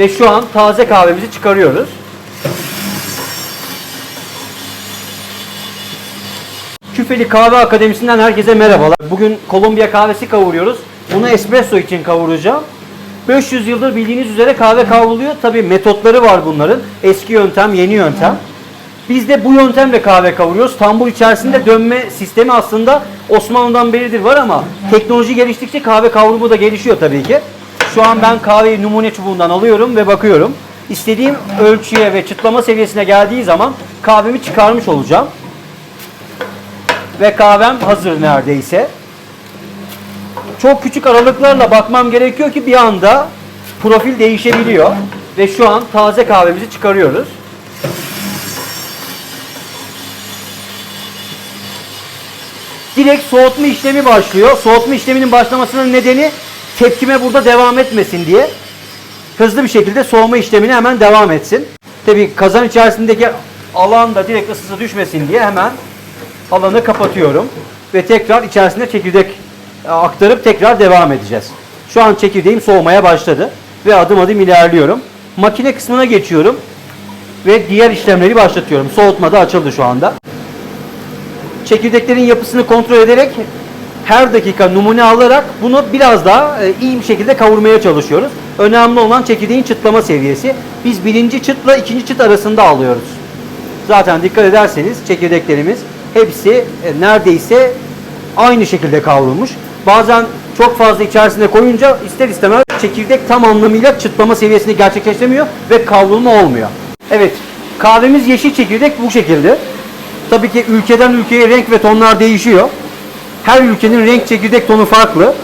Ve şu an taze kahvemizi çıkarıyoruz. Küfeli Kahve Akademisi'nden herkese merhabalar. Bugün Kolombiya kahvesi kavuruyoruz. Bunu espresso için kavuracağım. 500 yıldır bildiğiniz üzere kahve kavruluyor. Tabi metotları var bunların. Eski yöntem, yeni yöntem. Biz de bu yöntemle kahve kavuruyoruz. Tambur içerisinde dönme sistemi aslında Osmanlı'dan beridir var ama teknoloji geliştikçe kahve kavrumu da gelişiyor tabii ki. Şu an ben kahveyi numune çubuğundan alıyorum ve bakıyorum. İstediğim ölçüye ve çıtlama seviyesine geldiği zaman kahvemi çıkarmış olacağım. Ve kahvem hazır neredeyse. Çok küçük aralıklarla bakmam gerekiyor ki bir anda profil değişebiliyor. Ve şu an taze kahvemizi çıkarıyoruz. Direkt soğutma işlemi başlıyor. Soğutma işleminin başlamasının nedeni tepkime burada devam etmesin diye. Hızlı bir şekilde soğuma işlemine hemen devam etsin. Tabi kazan içerisindeki alan da direkt ısısı düşmesin diye hemen alanı kapatıyorum. Ve tekrar içerisine çekirdek e, aktarıp tekrar devam edeceğiz. Şu an çekirdeğim soğumaya başladı. Ve adım adım ilerliyorum. Makine kısmına geçiyorum. Ve diğer işlemleri başlatıyorum. Soğutma da açıldı şu anda. Çekirdeklerin yapısını kontrol ederek her dakika numune alarak bunu biraz daha e, iyi bir şekilde kavurmaya çalışıyoruz. Önemli olan çekirdeğin çıtlama seviyesi. Biz birinci çıtla ikinci çıt arasında alıyoruz. Zaten dikkat ederseniz çekirdeklerimiz hepsi e, neredeyse aynı şekilde kavrulmuş. Bazen çok fazla içerisine koyunca ister istemez çekirdek tam anlamıyla çıtlama seviyesini gerçekleştiremiyor ve kavrulma olmuyor. Evet kahvemiz yeşil çekirdek bu şekilde. Tabii ki ülkeden ülkeye renk ve tonlar değişiyor. Her ülkenin renk çekirdek tonu farklı.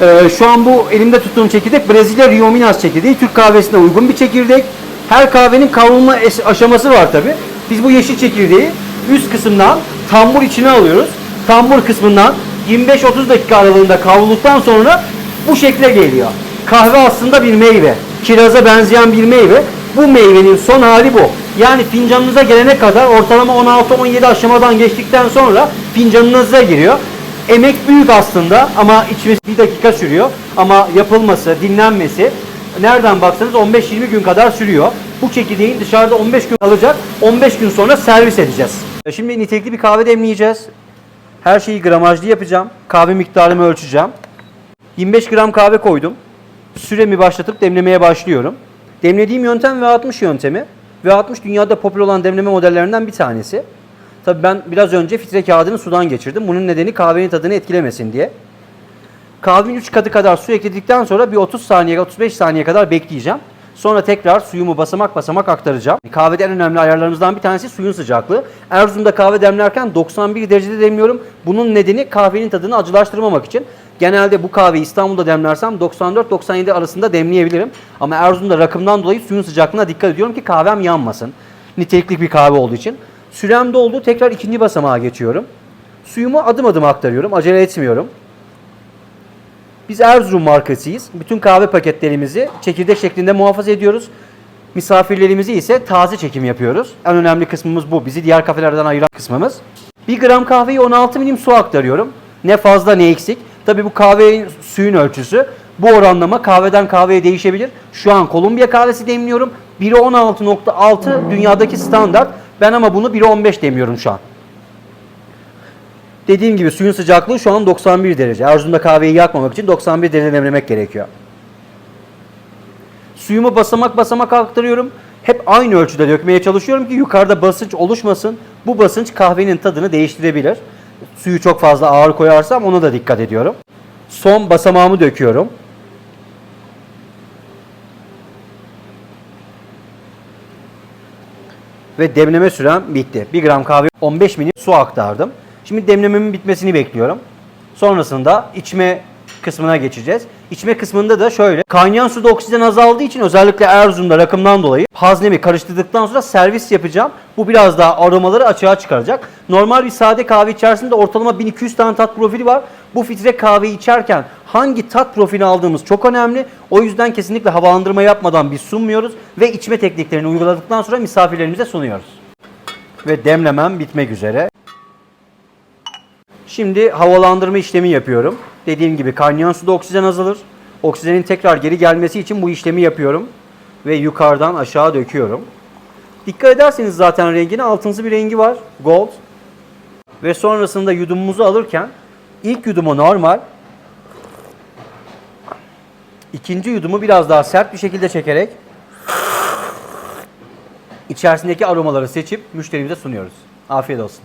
Ee, şu an bu elimde tuttuğum çekirdek Brezilya Rio Minas çekirdeği. Türk kahvesine uygun bir çekirdek. Her kahvenin kavrulma aşaması var tabii. Biz bu yeşil çekirdeği üst kısımdan tambur içine alıyoruz. Tambur kısmından 25-30 dakika aralığında kavrulduktan sonra bu şekle geliyor. Kahve aslında bir meyve. Kiraza benzeyen bir meyve. Bu meyvenin son hali bu. Yani fincanınıza gelene kadar ortalama 16-17 aşamadan geçtikten sonra fincanınıza giriyor. Emek büyük aslında ama içmesi bir dakika sürüyor. Ama yapılması, dinlenmesi nereden baksanız 15-20 gün kadar sürüyor. Bu çekirdeğin dışarıda 15 gün kalacak. 15 gün sonra servis edeceğiz. Şimdi nitelikli bir kahve demleyeceğiz. Her şeyi gramajlı yapacağım. Kahve miktarımı ölçeceğim. 25 gram kahve koydum. Süremi başlatıp demlemeye başlıyorum. Demlediğim yöntem V60 yöntemi. V60 dünyada popüler olan demleme modellerinden bir tanesi. Tabii ben biraz önce filtre kağıdını sudan geçirdim. Bunun nedeni kahvenin tadını etkilemesin diye. Kahvenin 3 katı kadar su ekledikten sonra bir 30 saniye 35 saniye kadar bekleyeceğim. Sonra tekrar suyumu basamak basamak aktaracağım. Kahvede en önemli ayarlarımızdan bir tanesi suyun sıcaklığı. Erzurum'da kahve demlerken 91 derecede demliyorum. Bunun nedeni kahvenin tadını acılaştırmamak için. Genelde bu kahveyi İstanbul'da demlersem 94-97 arasında demleyebilirim. Ama Erzurum'da rakımdan dolayı suyun sıcaklığına dikkat ediyorum ki kahvem yanmasın. Nitelikli bir kahve olduğu için. Sürem doldu. Tekrar ikinci basamağa geçiyorum. Suyumu adım adım aktarıyorum. Acele etmiyorum. Biz Erzurum markasıyız. Bütün kahve paketlerimizi çekirdek şeklinde muhafaza ediyoruz. Misafirlerimizi ise taze çekim yapıyoruz. En önemli kısmımız bu. Bizi diğer kafelerden ayıran kısmımız. 1 gram kahveyi 16 milim su aktarıyorum. Ne fazla ne eksik. Tabi bu kahvenin suyun ölçüsü. Bu oranlama kahveden kahveye değişebilir. Şu an Kolombiya kahvesi demliyorum. 1'e 16.6 dünyadaki standart. Ben ama bunu 1'e 15 demiyorum şu an. Dediğim gibi suyun sıcaklığı şu an 91 derece. Erzurum'da kahveyi yakmamak için 91 derece demlemek gerekiyor. Suyumu basamak basamak aktarıyorum. Hep aynı ölçüde dökmeye çalışıyorum ki yukarıda basınç oluşmasın. Bu basınç kahvenin tadını değiştirebilir. Suyu çok fazla ağır koyarsam ona da dikkat ediyorum. Son basamağımı döküyorum. Ve demleme sürem bitti. 1 gram kahve 15 milim su aktardım. Şimdi demlememin bitmesini bekliyorum. Sonrasında içme kısmına geçeceğiz. İçme kısmında da şöyle. Kaynayan suda oksijen azaldığı için özellikle Erzurum'da rakımdan dolayı haznemi karıştırdıktan sonra servis yapacağım. Bu biraz daha aromaları açığa çıkaracak. Normal bir sade kahve içerisinde ortalama 1200 tane tat profili var. Bu filtre kahveyi içerken hangi tat profili aldığımız çok önemli. O yüzden kesinlikle havalandırma yapmadan biz sunmuyoruz ve içme tekniklerini uyguladıktan sonra misafirlerimize sunuyoruz. Ve demlemem bitmek üzere. Şimdi havalandırma işlemi yapıyorum. Dediğim gibi kaynayan suda oksijen azalır. Oksijenin tekrar geri gelmesi için bu işlemi yapıyorum. ve yukarıdan aşağı döküyorum. Dikkat ederseniz zaten rengine altınsı bir rengi var. Gold. Ve sonrasında yudumumuzu alırken ilk yudumu normal. İkinci yudumu biraz daha sert bir şekilde çekerek içerisindeki aromaları seçip müşterimize sunuyoruz. Afiyet olsun.